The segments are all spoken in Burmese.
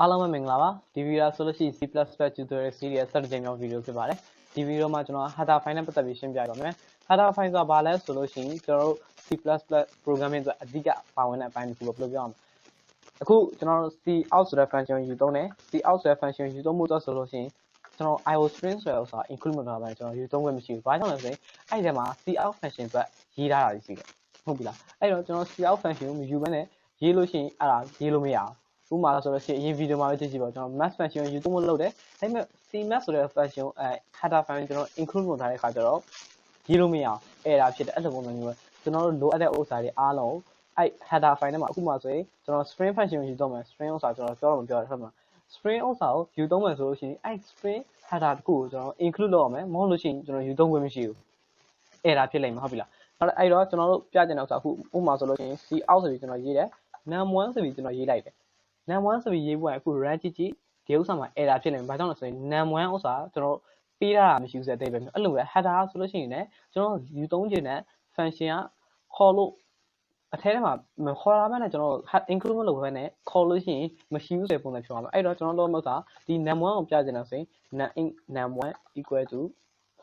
အားလုံးပဲမင်္ဂလာပါဒီဗီဒီယိုဆိုလို့ရှိရင် C++ tutorial series ဆက်တစ်ကြိမ်မြောက်ဗီဒီယိုဖြစ်ပါတယ်ဒီဗီဒီယိုမှာကျွန်တော် header file နဲ့ပတ်သက်ပြီးရှင်းပြပါမယ် header file ဆိုတာဘာလဲဆိုလို့ရှိရင်ကျွန်တော်တို့ C++ programming အတွက်အဓိကပါဝင်တဲ့အပိုင်းတစ်ခုပဲဘယ်လိုပြောရမလဲအခုကျွန်တော်တို့ C out ဆိုတဲ့ function ယူသုံးတယ် C out ဆိုတဲ့ function ယူသုံးမှုတော့ဆိုလို့ရှိရင်ကျွန်တော် IO string ဆိုတဲ့ဥစ္စာ include လုပ်တာပဲကျွန်တော်ယူသုံးခွင့်မရှိဘူး။ဘာကြောင့်လဲဆိုရင်အဲ့ဒီထဲမှာ C out function အတွက်ရေးထားတာရှိတယ်။ဟုတ်ပြီလား။အဲ့တော့ကျွန်တော် C out function ကိုမယူဘဲနဲ့ရေးလို့ရှိရင်အဲ့ဒါရေးလို့မရဘူး။ ဥပမာဆိုလို့ရှိရင်အရင်ဗီဒီယိုမှာပဲကြည့်ကြည့်ပါကျွန်တော် math function ကိုယူသုံးဖို့လုပ်တယ်။ဒါပေမဲ့ C math ဆိုတဲ့ function အဲ header file ကျွန်တော် include လုပ်ထားတဲ့အခါကျတော့ရေးလို့မရအောင်အဲ့ဒါဖြစ်တယ်အဲ့လိုပုံစံမျိုးပဲကျွန်တော်တို့လိုအပ်တဲ့ဥစ္စာတွေအားလုံးအဲ့ header file ထဲမှာအခုမှဆိုရင်ကျွန်တော် string function ကိုယူသုံးမယ် string ဥစ္စာကျွန်တော်ပြောတော့မပြောရဟုတ်မှာ string ဥစ္စာကိုယူသုံးမယ်ဆိုလို့ရှိရင်အဲ့ string header တခုကိုကျွန်တော် include လုပ်ရမယ်မဟုတ်လို့ရှိရင်ကျွန်တော်ယူသုံးခွင့်မရှိဘူးအဲ့ဒါဖြစ်လိမ့်မယ်ဟုတ်ပြီလားအဲ့တော့ကျွန်တော်တို့ပြချင်တဲ့ဥစ္စာအခုဥပမာဆိုလို့ရှိရင် c out ဆိုပြီးကျွန်တော်ရေးတယ် num1 ဆိုပြီးကျွန်တော်ရေးလိုက်တယ် num1 ဆိုပြီးရေးဖို့အခု run ကြည့်ကြည့်ဒီဥစ္စာမှာ error ဖြစ်နေတယ်ဘာကြောင့်လဲဆိုရင် num1 ဥစ္စာကျွန်တော်ပေးတာမရှိဘူးဆိုတဲ့အတိတ်ပဲအဲ့လိုပဲ header ဆိုလို့ရှိရင်လည်းကျွန်တော်ယူသုံးခြင်းနဲ့ function ကခေါ်လို့အထဲထဲမှာမခေါ်တာမှလည်းကျွန်တော် include မလုပ်ဘဲနဲ့ခေါ်လို့ရှိရင်မရှိဘူးဆိုတဲ့ပုံစံဖြစ်သွားမှာအဲ့တော့ကျွန်တော်တို့မဟုတ်တာဒီ num1 ကိုပြချင်တာဆိုရင် num num1 equal to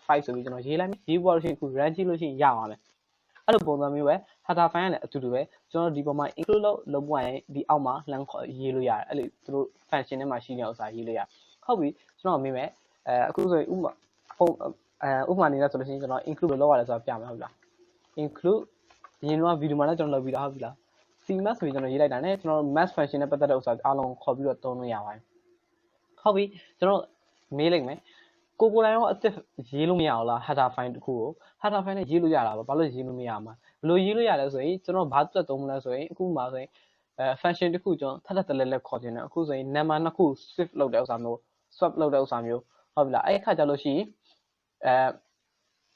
5ဆိုပြီးကျွန်တော်ရေးလိုက်မယ်ရေးပေါ်လို့ရှိရင်အခု run ကြည့်လို့ရှိရင်ရပါမယ် အဲ့လိုပုံစံမျိုးပဲ header file နဲ့အတူတူပဲကျွန်တော်ဒီပုံမှာ include လုပ်လုပ်ပွားရင်ဒီအောက်မှာ lang ခေါ်ရေးလို့ရတယ်အဲ့လိုသူတို့ function ထဲမှာရှိတဲ့ဥစ္စာရေးလို့ရဟုတ်ပြီကျွန်တော်မေးမယ်အဲအခုဆိုရင်ဥပမာပုံအဲဥပမာအနေနဲ့ဆိုလို့ရှိရင်ကျွန်တော် include လုပ်ရတယ်ဆိုတာပြမယ်ဟုတ်လား include ဒီရင်တော့ဗီဒီယိုမှာလည်းကျွန်တော်လုပ်ပြီးသားဟုတ်ပြီလား cmath ဆိုပြီးကျွန်တော်ရေးလိုက်တာနဲ့ကျွန်တော် math function နဲ့ပတ်သက်တဲ့ဥစ္စာအားလုံးခေါ်ပြီးတော့သုံးလို့ရပါတယ်ဟုတ်ပြီကျွန်တော်မေးလိုက်မယ် ကိုကိုတိုင်းရောအစ်စ်ရေးလို့မရအောင်လား header file တခုကို header file နဲ့ရေးလို့ရတာပါဘာလို့ရေးလို့မရမှာဘယ်လိုရေးလို့ရလဲဆိုရင်ကျွန်တော်ဘာသက်သုံးမလဲဆိုရင်အခုမှဆိုရင်အဲ function တခုကျွန်တော်ထပ်ထပ်တလဲလဲခေါ်ခြင်းတယ်အခုဆိုရင် number နှစ်ခု shift လုပ်တဲ့ဥစ္စာမျိုး swap လုပ်တဲ့ဥစ္စာမျိုးဟုတ်ပြီလားအဲ့ခါကျလို့ရှိရင်အဲ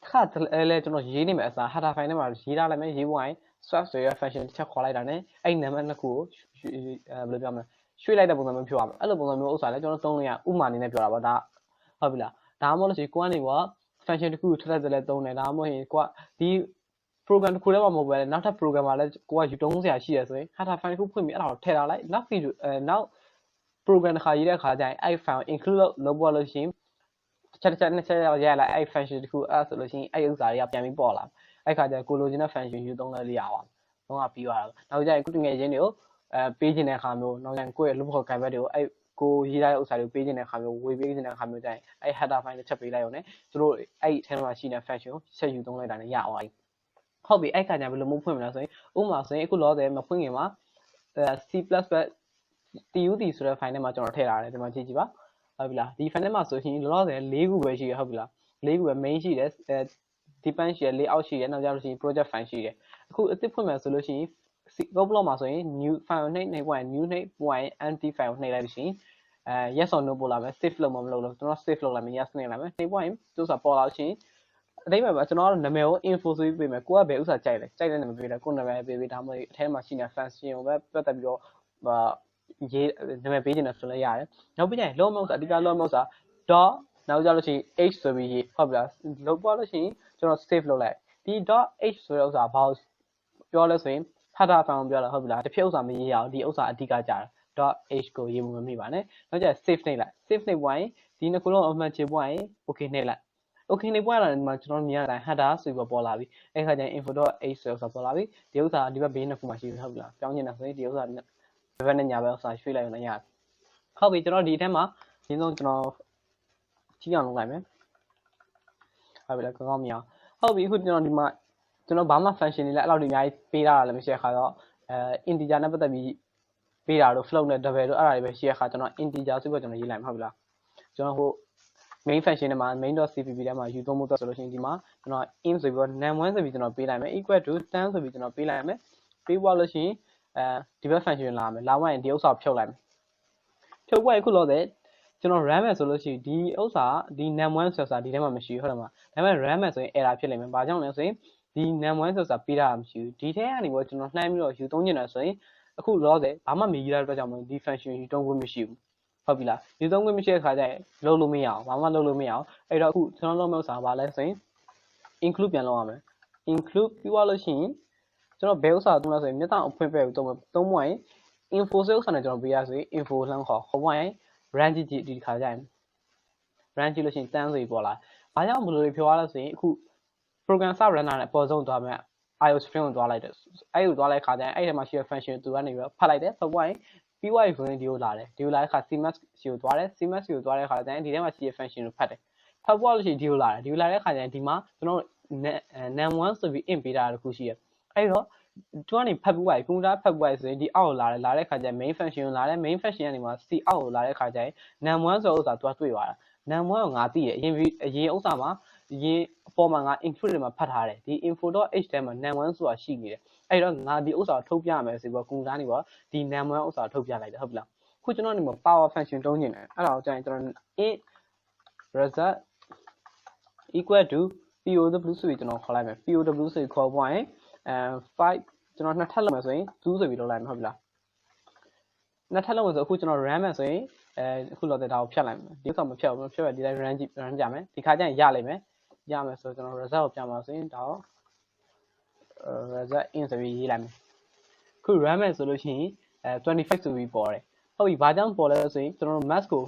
ခါတလဲလဲကျွန်တော်ရေးနေမယ်အစား header file ထဲမှာရေးထားလိုက်မယ်ရေးဖို့ရင် swap ဆိုရ function တစ်ချက်ခေါ်လိုက်တာ ਨੇ အဲ့ number နှစ်ခုကိုအဲဘယ်လိုပြောမလဲရွှေ့လိုက်တဲ့ပုံစံမျိုးဖြစ်သွားမယ်အဲ့လိုပုံစံမျိုးဥစ္စာလဲကျွန်တော်သုံးလို့ရဥမာအနေနဲ့ပြောတာပါဒါဟုတ်ပြီလား ဒါမှမဟုတ်လို့ရှိရင်ကိုကနေက function တစ်ခုကိုထပ်ထပ်တလဲသုံးတယ်ဒါမှမဟုတ်ရင်ကိုကဒီ program တစ်ခုတည်းမှမဟုတ်ပဲနောက်ထပ် program မှာလည်းကိုကယူတုံးစရာရှိရဆိုရင် header file တစ်ခုဖွင့်ပြီးအဲ့ဒါကိုထည့်ထားလိုက်နောက် video အဲနောက် program တစ်ခါရေးတဲ့အခါကျရင်အဲ့ file include လုပ်လုပ်ပေါ်လို့ရှိရင်တစ်ချက်တစ်ချက်နှစ်ချက်ရရလိုက်အဲ့ function တစ်ခုအဲ့ဆိုလို့ရှိရင်အဲ့ဥစ္စာတွေကပြန်ပြီးပေါ်လာအဲ့ခါကျကိုလိုချင်တဲ့ function ယူသုံးလို့ရအောင်တော့ကပြီးသွားတာနောက်ကျရင်ခုတငယ်ချင်းတွေကိုအဲပေးခြင်းတဲ့အခါမျိုးနောက်ကျရင်ကိုယ့်ရဲ့ loop ခေါ် guide တွေကိုအဲ့ ကိုရေးထားတဲ့ဥစ္စာတွေကိုပေးခြင်းတဲ့အခါမျိုးဝေပေးခြင်းတဲ့အခါမျိုးကျရင်အဲ့ header file တစ်ချက်ပေးလိုက်ရုံနဲ့သူတို့အဲ့အထဲမှာရှိတဲ့ function ကိုဆက်ယူသုံးလိုက်တာနဲ့ရအောင်ဟုတ်ပြီအဲ့ခါကျဘယ်လိုမျိုးဖွင့်မလဲဆိုရင်ဥပမာဆိုရင်အခုလောဆယ်မဖွင့်ခင်မှာအဲ C++ TUT ဆိုတဲ့ file ထဲမှာကျွန်တော်ထည့်ထားတယ်ဒီမှာကြည့်ကြည့်ပါဟုတ်ပြီလားဒီ file ထဲမှာဆိုရင်လောလောဆယ်၄ခုပဲရှိရဟုတ်ပြီလား၄ခုပဲ main ရှိတယ်အဲ depend ရှိတယ် layout ရှိတယ်နောက်ကြလို့ရှိရင် project file ရှိတယ်အခုအသစ်ဖွင့်မယ်ဆိုလို့ရှိရင် go block မှာဆိုရင် new file နှိပ်နှိပ်ပွားရင် new နှိပ်ပွားရင် empty file ကိုနှိပ်လိုက်လို့ရှိရင်အဲ yes or no ပို့လာမယ် save လုပ်မမလုပ်လို့ကျွန်တော် save လုပ်လိုက်မယ် yes နှိပ်လိုက်မယ်နှိပ်ပွားရင်သူဆိုတာပေါ်လာလို့ရှိရင်အတိတ်မှာကျွန်တော်တို့နာမည်ကို info ဆိုပြီးပေးမယ်ကိုကဘယ်ဥစ္စာကြိုက်လဲကြိုက်တဲ့နာမည်ပေးတယ်ကိုနာမည်ပေးပေးဒါမှမဟုတ်အထဲမှာရှိနေတဲ့ function ကိုပဲပတ်သက်ပြီးတော့ရေးနာမည်ပေးချင်တယ်ဆိုလည်းရတယ်နောက်ပြီးရင် low mouse အဓိက low mouse က dot နောက်ကြလို့ရှိရင် h ဆိုပြီးရေးဟုတ်ပြီလားလောက်ပေါ်လို့ရှိရင်ကျွန်တော် save လုပ်လိုက်ဒီ dot h ဆိုတဲ့ဥစ္စာဘာလို့ပြောလဲဆိုရင် header file ပြောတာဟုတ်ပြီလားတစ်ဖြုတ်ဥစ္စာမရေးရအောင်ဒီဥစ္စာအဓိကကြတာ .h ကိုရေးဖို့မမိပါနဲ့နောက်ကျ save နှိပ်လိုက် save နှိပ်ပွားရင်ဒီနှစ်ခုလုံးအမှန်ချပွားရင် okay နှိပ်လိုက် okay နှိပ်ပွားလာတယ်ဒီမှာကျွန်တော်မြင်ရတာ header ဆိုပြီးပေါ်လာပြီအဲ့ခါကျရင် info.h ဆိုတော့ပေါ်လာပြီဒီဥစ္စာဒီဘက်ဘေးနှစ်ခုမှာရှိပြီဟုတ်ပြီလားပြောင်းနေတာဆိုရင်ဒီဥစ္စာဒီဘက်နဲ့ညာဘက်ဥစ္စာရွှေ့လိုက်ရင်လည်းရတယ်ဟုတ်ပြီကျွန်တော်ဒီအထက်မှာရင်းဆုံးကျွန်တော်ကြည့်အောင်လုပ်လိုက်မယ်ဟုတ်ပြီလားကောင်းကောင်းမြင်အောင်ဟုတ်ပြီအခုကျွန်တော်ဒီမှာ ကျွန်တော်ဘာမှ function တွေလည်းအဲ့လောက်တွေအများကြီးပေးထားတာလည်းမရှိတဲ့ခါတော့အဲ integer နဲ့ပတ်သက်ပြီးပေးတာတို့ float နဲ့ double တို့အဲ့ဒါတွေပဲရှိတဲ့ခါကျွန်တော် integer ဆိုပြီးတော့ကျွန်တော်ရေးလိုက်မှာဟုတ်ပြီလားကျွန်တော်ဟို main function ထဲမှာ main.cpp ထဲမှာယူသုံးမှုတော့ဆိုလို့ရှိရင်ဒီမှာကျွန်တော် int ဆိုပြီးတော့ num1 ဆိုပြီးကျွန်တော်ပေးလိုက်မယ် equal to 10ဆိုပြီးကျွန်တော်ပေးလိုက်မယ်ပေးသွားလို့ရှိရင်အဲဒီဘက် function လာမယ်လာမှရင်ဒီဥစ္စာဖြုတ်လိုက်မယ်ဖြုတ်သွားရင်ခုလို့တဲ့ကျွန်တော် RAM မယ်ဆိုလို့ရှိရင်ဒီဥစ္စာဒီ num1 ဆိုတာဒီထဲမှာမရှိဘူးဟုတ်တယ်မလားဒါပေမဲ့ RAM မယ်ဆိုရင် error ဖြစ်လိမ့်မယ်ဘာကြောင့်လဲဆိုရင် ဒီ num1 ဆိုတာပေးတာမရှိဘူးဒီထဲကနေပြီးကျွန်တော်နှိုင်းပြီးတော့ယူသုံးနေတာဆိုရင်အခုလောဆယ်ဘာမှမရေးရတဲ့အတွက်ကြောင့်မလို့ဒီ function ယူသုံးခွင့်မရှိဘူးဟုတ်ပြီလားဒီသုံးခွင့်မရှိတဲ့ခါကျရင်လုံးလို့မရအောင်ဘာမှလုံးလို့မရအောင်အဲ့တော့အခုကျွန်တော်လုံးမဥစ္စာဘာလဲဆိုရင် include ပြန်လုပ်ရမယ် include ပြီးသွားလို့ရှိရင်ကျွန်တော်ဘယ်ဥစ္စာသုံးလဲဆိုရင်မြတ်တောင်အဖွင့်ပဲသုံးမယ်သုံးမရင် info ဆိုဥစ္စာနဲ့ကျွန်တော်ပေးရဆိုရင် info လှမ်းခေါ်ခေါ်ပွားရင် run ကြည့်ကြည့်ဒီခါကျရင် run ကြည့်လို့ရှိရင်တန်းဆိုပြီးပေါ်လာ။ဘာကြောင့်ဘယ်လိုတွေပြောရလဲဆိုရင်အခု program sub runner နဲ့အပေါ်ဆုံးသွားမယ် iOS string ကိုသွားလိုက်တယ်။အဲ့ကိုသွားလိုက်ခါကျရင်အဲ့ထဲမှာရှိတဲ့ function သူကနေပြီးတော့ဖတ်လိုက်တယ်။ဖတ်ပွားရင်ပြီးွားရင်ဆိုရင်ဒီကိုလာတယ်။ဒီကိုလာတဲ့ခါ cms စီကိုသွားတယ်။ cms စီကိုသွားတဲ့ခါကျရင်ဒီထဲမှာရှိတဲ့ function ကိုဖတ်တယ်။ဖတ်ပွားလို့ရှိရင်ဒီကိုလာတယ်။ဒီကိုလာတဲ့ခါကျရင်ဒီမှာကျွန်တော် num1 ဆိုပြီး int ပေးတာတခုရှိတယ်။အဲ့တော့သူကနေဖတ်ပွားပြီကွန်ပျူတာဖတ်ပွားပြီဆိုရင်ဒီအောက်ကိုလာတယ်လာတဲ့ခါကျရင် main function ကိုလာတယ် main function ကနေမှာ c အောက်ကိုလာတဲ့ခါကျရင် num1 ဆိုတဲ့ဥစ္စာသူကတွေ့သွားတာ num1 ကိုငါသိတယ်အရင်အရင်ဥစ္စာမှာအရင် အပေါ်မှာငါ include တွေမှာဖတ်ထားတယ်ဒီ info.h ထဲမှာ num1 ဆိုတာရှိနေတယ်အဲ့တော့ငါဒီဥစ္စာကိုထုတ်ပြမယ်ဆိုပြီးကွန်ပျူတာနေပေါ့ဒီ num1 ဥစ္စာကိုထုတ်ပြလိုက်တယ်ဟုတ်ပြီလားခုကျွန်တော်နေမှာ power function တုံးနေတယ်အဲ့ဒါကိုကြာရင်ကျွန်တော် int result equal to POW ဆိုပြီးကျွန်တော်ခေါ်လိုက်မယ် POW ဆိုပြီးခေါ်ပွားရင်အဲ5ကျွန်တော်နှစ်ထပ်လုပ်မယ်ဆိုရင်2ဆိုပြီးလုပ်လိုက်မယ်ဟုတ်ပြီလားနှစ်ထပ်လုပ်မယ်ဆိုအခုကျွန်တော် RAM မယ်ဆိုရင်အဲအခုလောက်တဲ့ဒါကိုဖြတ်လိုက်မယ်ဒီဥစ္စာမဖြတ်ဘူးဖြတ်ရဒီတိုင်း run ကြည့် run ကြမယ်ဒီခါကျရင်ရလိမ့်မယ် ရမယ်ဆိုကျွန်တော် result ကိုပြမှာဆိုရင်ဒါကို result in ဆိုပြီးရေးလိုက်မယ်ခု RAM မယ်ဆိုလို့ရှိရင်အဲ25ဆိုပြီးပေါ်တယ်ဟုတ်ပြီဘာကြောင့်ပေါ်လဲဆိုရင်ကျွန်တော်တို့ mask ကို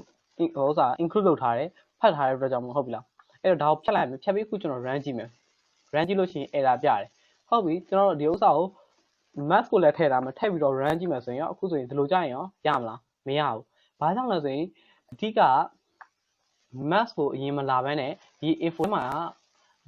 ဟိုဥစ္စာ include လုပ်ထားတယ်ဖတ်ထားတဲ့အတွက်ကြောင့်မဟုတ်ပြီလားအဲ့တော့ဒါကိုဖြတ်လိုက်မယ်ဖြတ်ပြီးခုကျွန်တော် run ကြည့်မယ် run ကြည့်လို့ရှိရင် error ပြတယ်ဟုတ်ပြီကျွန်တော်တို့ဒီဥစ္စာကို math ကိုလည်းထည့်ထားမယ်ထည့်ပြီးတော့ run ကြည့်မယ်ဆိုရင်ရောအခုဆိုရင်ဒီလိုကြရင်ရောရမလားမရဘူးဘာကြောင့်လဲဆိုရင်အဓိက math ကိုအရင်မလာဘဲနဲ့ဒီ info မှာ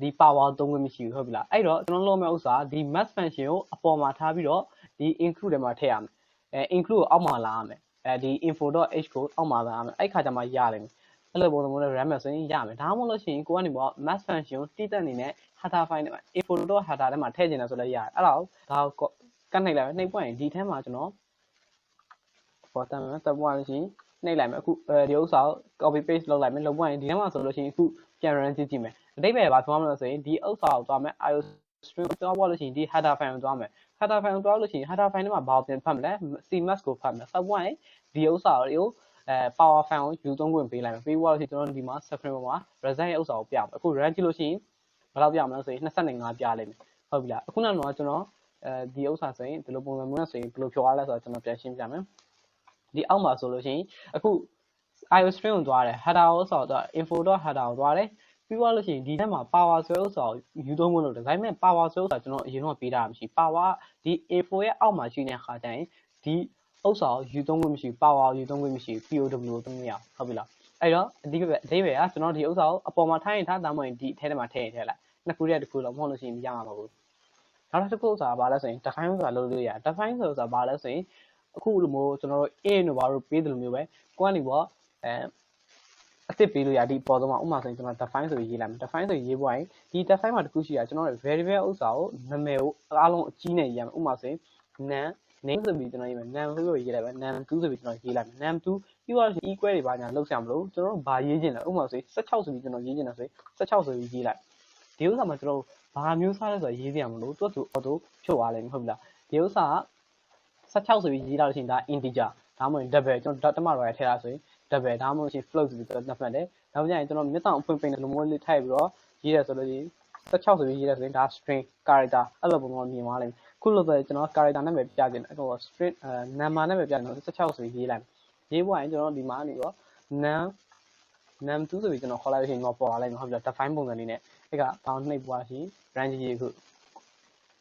ဒီ power သုံးခွင့်မရှိဘူးဟုတ်ပြီလားအဲ့တော့ကျွန်တော်လုပ်မယ့်ဥစ္စာဒီ math function ကိုအပေါ်မှာထားပြီးတော့ဒီ include ထဲမှာထည့်ရမယ်အဲ include ကိုအောက်မှာလာရမယ်အဲဒီ info.h ကိုအောက်မှာလာရမယ်အဲ့ခါကျမှရလိမ့်မယ်အဲ့လိုပုံစံမျိုးနဲ့ run မယ်ဆိုရင်ရမယ်ဒါမှမဟုတ်လို့ရှိရင်ကိုကနေပေါ့ math function ကိုတိတက်အနေနဲ့ header file နဲ့ info.header ထဲမှာထည့်ချင်တယ်ဆိုလည်းရတယ်အဲ့ဒါကိုဒါကိုကတ်နှိပ်လိုက်မယ်နှိပ်ပွင့်ရင်ဒီထဲမှာကျွန်တော်ပေါ်တမ်းမယ်တက်ပွားလို့ရှိရင် နှိပ်လိုက်မယ်အခုအဲဒီဥစ္စာကို copy paste လုပ်လိုက်မယ်လုပ်ပွားရင်ဒီထဲမှာဆိုလို့ရှိရင်အခုပြန် run ကြည့်ကြည့်မယ်အတိတ်ပဲဘာသွားမလို့ဆိုရင်ဒီဥစ္စာကိုသွားမယ် iOS string ကိုသွားပွားလို့ရှိရင်ဒီ header file ကိုသွားမယ် header file ကိုသွားလို့ရှိရင် header file ထဲမှာဘာကိုပြန်ဖတ်မလဲ cms ကိုဖတ်မယ်ဆက်ပွားရင်ဒီဥစ္စာကိုအဲ power file ကိုယူသုံးခွင့်ပေးလိုက်မယ်ပေးပွားလို့ရှိရင်ကျွန်တော်ဒီမှာ screen ပေါ်မှာ result ရဲ့ဥစ္စာကိုပြမယ်အခု run ကြည့်လို့ရှိရင်ဘယ်လောက်ပြမလဲဆိုရင်25ပြလိုက်မယ်ဟုတ်ပြီလားအခုနောက်တော့ကျွန်တော်အဲဒီဥစ္စာဆိုရင်ဒီလိုပုံစံမျိုးနဲ့ဆိုရင်ဘယ်လိုဖြောရလဲဆိုတော့ကျွန်တော်ပြန်ရှင်းပြမယ် ဒီအောက်မှာဆိုလို့ရှိရင်အခု iOS string ကိုသွားတယ် header ကိုဆိုတော့ info.header ကိုသွားတယ်ပြီးသွားလို့ရှိရင်ဒီထဲမှာ power ဆွဲဥစ္စာကိုယူသုံးဖို့လုပ်တယ်ဒါပေမဲ့ power ဆွဲဥစ္စာကျွန်တော်အရင်တော့ပေးတာမရှိ power ဒီ info ရဲ့အောက်မှာရှိနေတဲ့ခါကျရင်ဒီဥစ္စာကိုယူသုံးခွင့်မရှိ power ယူသုံးခွင့်မရှိ POW ကိုသုံးမရဟုတ်ပြီလားအဲ့တော့အဓိပ္ပာယ်အဓိပ္ပာယ်ကကျွန်တော်ဒီဥစ္စာကိုအပေါ်မှာထားရင်ထားတာမှမဟုတ်ဒီအထဲထဲမှာထည့်ရင်ထည့်လိုက်နှစ်ခုတည်းတစ်ခုတော့မဟုတ်လို့ရှိရင်မရမှာမဟုတ်ဘူးနောက်တစ်ခုဥစ္စာကဘာလဲဆိုရင် define ဥစ္စာလုပ်လို့ရတယ် define ဆိုဥစ္စာဘာလဲဆိုရင် အခုလိုမျိုးကျွန်တော်တို့ a တို့ဘာလို့ပေးတယ်လို့မျိုးပဲကိုကနေပေါ့အဲအစ်စ်ပေးလို့ရဒီပေါ်တော့မှဥပမာဆိုရင်ကျွန်တော် define ဆိုရေးလိုက်မယ် define ဆိုရေးပွားရင်ဒီ define မှာတစ်ခုရှိတာကျွန်တော်တို့ variable ဥစ္စာကိုနာမည်ကိုအားလုံးအကြီးနဲ့ရေးရမယ်ဥပမာဆိုရင် name name ဆိုပြီးကျွန်တော်ရေးမယ် name ဆိုပြီးရေးလိုက်မယ် name 2ဆိုပြီးကျွန်တော်ရေးလိုက်မယ် name 2ပြီးတော့ equal တွေပါညာလောက်ဆရာမလို့ကျွန်တော်တို့ဘာရေးချင်လဲဥပမာဆိုရင်16ဆိုပြီးကျွန်တော်ရေးချင်တယ်ဆိုရင်16ဆိုပြီးရေးလိုက်ဒီဥစ္စာမှာကျွန်တော်ဘာမျိုးစားလဲဆိုတော့ရေးပြရမလို့သူ့သူ auto ဖြုတ်သွားလိမ့်မယ်ဟုတ်ပြီလားဒီဥစ္စာက 16ဆိုပြီးရေးလာလို့ရှိရင်ဒါ integer ဒါမှမဟုတ် double ကျွန်တော်တမတော်ရထည့်တာဆိုရင် double ဒါမှမဟုတ်ရှင် float ဆိုပြီးတော့သတ်မှတ်တယ်နောက်ကျရင်ကျွန်တော်မျက်တောင်အဖွင့်ပိတ်တဲ့လိုမျိုးလေးထိုက်ပြီးတော့ရေးတယ်ဆိုလို့ဒီ16ဆိုပြီးရေးတယ်ဆိုရင်ဒါ string character အဲ့လိုပုံမျိုးမြင်သွားလိမ့်မယ်ခုလို့ဆိုရင်ကျွန်တော် character နဲ့ပဲပြခြင်းဟို string number နဲ့ပဲပြခြင်း16ဆိုပြီးရေးလိုက်ရေးပွားရင်ကျွန်တော်ဒီမှာနေတော့ num num 2ဆိုပြီးကျွန်တော်ခေါ်လိုက်လို့ရှိရင်တော့ပေါ်လာလိုက်မှာဟုတ်ပြီလား define ပုံစံလေးနဲ့အဲ့ကဘောင်းနှိပ်ပွားရှိ range ကြီးခု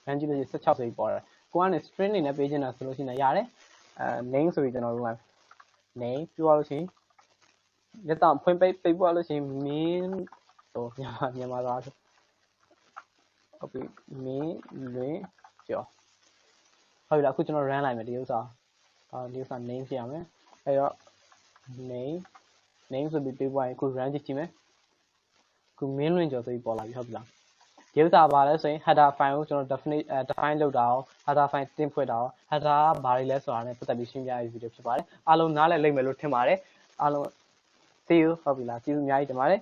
range လို့16ဆိုပြီးပေါ်တယ် ကိုကနေ string နေနဲ့ပေးခြင်းတာဆိုလို့ရှိရင်ရတယ်အဲ name ဆိုပြီးကျွန်တော်တို့က name ပြောလို့ရှိရင်လက်တောင်ဖွင့်ပိတ်ပိတ်ပွားလို့ရှိရင် min ဟိုမြန်မာမြန်မာသားဆိုဟုတ်ပြီ min လွင်ကျော်ဟုတ်ပြီလားအခုကျွန်တော် run လိုက်မယ်ဒီဥစ္စာအာဒီဥစ္စာ name ပြရမယ်အဲ့တော့ name name ဆိုပြီးပေးပွားရင်အခု run ကြည့်ကြည့်မယ်အခု min လွင်ကျော်ဆိုပြီးပေါ်လာပြီဟုတ်ပြီလား ဒီဥစ္စာဘာလဲဆိုရင် header file ကိုကျွန်တော် define define လုပ်တာအောင် header file တင်ဖွင့်တာအောင် header ကဘာတွေလဲဆိုတာနဲ့ပတ်သက်ပြီးရှင်းပြရတဲ့ဗီဒီယိုဖြစ်ပါတယ်အားလုံးနားလည်လိမ့်မယ်လို့ထင်ပါတယ်အားလုံး see you ဟုတ်ပြီလားကျေးဇူးအများကြီးတင်ပါတယ်